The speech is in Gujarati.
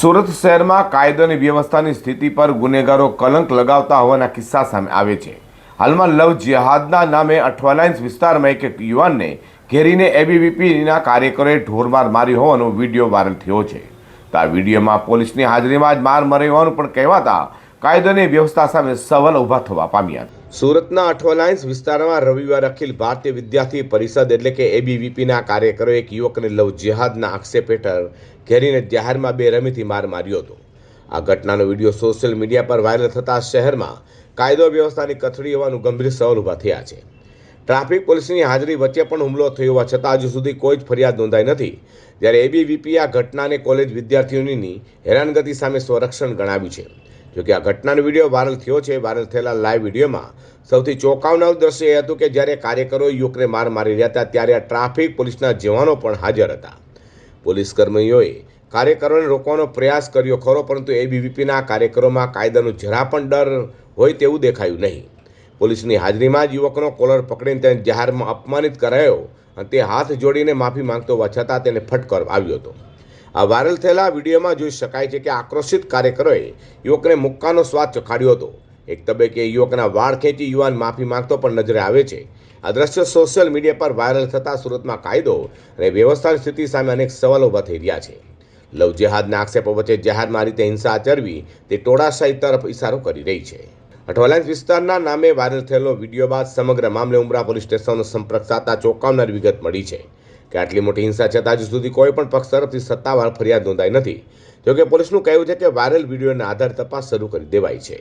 સુરત શહેરમાં કાયદો અને વ્યવસ્થાની સ્થિતિ પર ગુનેગારો કલંક લગાવતા હોવાના કિસ્સા સામે આવે છે. હાલમાં લવ જિહાદના નામે અઠવાલાઇન્સ વિસ્તારમાં એક યુવાનને ઘેરીને એબીવીપીના કાર્યકરોએ ઢોરમાર મારી હોવાનો વીડિયો વાયરલ થયો છે. તો આ વિડીયોમાં પોલીસની હાજરીમાં જ માર મરી હોવાનું પણ કહેવાતા કાયદો અને વ્યવસ્થા સામે સવાલ ઊભા થવા પામ્યા સુરતના અઠવાલાઇન્સ વિસ્તારમાં રવિવારે અખિલ ભારતીય વિદ્યાર્થી પરિષદ એટલે કે એબીવીપીના કાર્યકરો એક યુવકને લવ જેહાદના આક્ષેપ હેઠળ ઘેરીને જાહેરમાં બેરમીથી માર માર્યો હતો. આ ઘટનાનો વીડિયો સોશિયલ મીડિયા પર વાયરલ થતાં શહેરમાં કાયદો વ્યવસ્થાની કથળી હોવાનું ગંભીર સવાલ ઊભા થયા છે. ટ્રાફિક પોલીસની હાજરી વચ્ચે પણ હુમલો થયો હોવા છતાં હજુ સુધી કોઈ જ ફરિયાદ નોંધાઈ નથી. જ્યારે એબીવીપી આ ઘટનાને કોલેજ વિદ્યાર્થીઓની હેરાનગતિ સામે સંરક્ષણ ગણાવ્યું છે. જોકે આ ઘટનાનો વીડિયો વાયરલ થયો છે, વાયરલ થયેલા લાઈવ વિડીયોમાં સૌથી ચોંકાવનારું દ્રશ્ય એ હતું કે જ્યારે કાર્યકરો યુવકને માર મારી રહ્યા હતા, ત્યારે આ ટ્રાફિક પોલીસના જવાનો પણ હાજર હતા. પોલીસ કર્મીઓએ કાર્યકરોને રોકવાનો પ્રયાસ કર્યો ખરો, પરંતુ એબીવીપીના કાર્યકરોમાં કાયદાનો જરા પણ ડર હોય તેવું દેખાયું નહીં. પોલીસની હાજરીમાં જ યુવકનો કોલર પકડીને તેને જાહેરમાં અપમાનિત કરાયો અને તે હાથ જોડીને માફી માંગતો હોવા છતાં તેને ફટકાર આવ્યો હતો. આ વાયરલ થયેલા વિડીયોમાં જોઈ શકાય છે કે આક્રોશિત કાર્યકરોએ યુવકને મુક્કાનો સ્વાદ ચખાડ્યો હતો. એક તબક્કે યુવકના વાળ ખેંચી યુવાન માફી માંગતો પણ નજરે આવે છે. આ દ્રશ્ય સોશિયલ મીડિયા પર વાયરલ થતાં સુરતમાં કાયદો અને વ્યવસ્થાની સ્થિતિ સામે અનેક સવાલો ઊભા થઈ રહ્યા છે. લવ જેહાદના આક્ષેપો વચ્ચે જાહેરમાં રીતે હિંસા આચરવી તે ટોળાશાહી તરફ ઇશારો કરી રહી છે. અઠવાલાઇન્સ વિસ્તારના નામે વાયરલ થયેલો વીડિયો બાદ સમગ્ર મામલે ઉમરા પોલીસ સ્ટેશનનો સંપર્ક સાધતા ચોંકાવનાર વિગત મળી છે. કે આટલી મોટી હિંસા છતાં હજુ સુધી કોઈ પણ પક્ષ તરફથી સત્તાવાર ફરિયાદ નોંધાઈ નથી. જોકે પોલીસનું કહેવું છે કે વાયરલ વિડીયોના આધારે તપાસ શરૂ કરી દેવાઈ છે.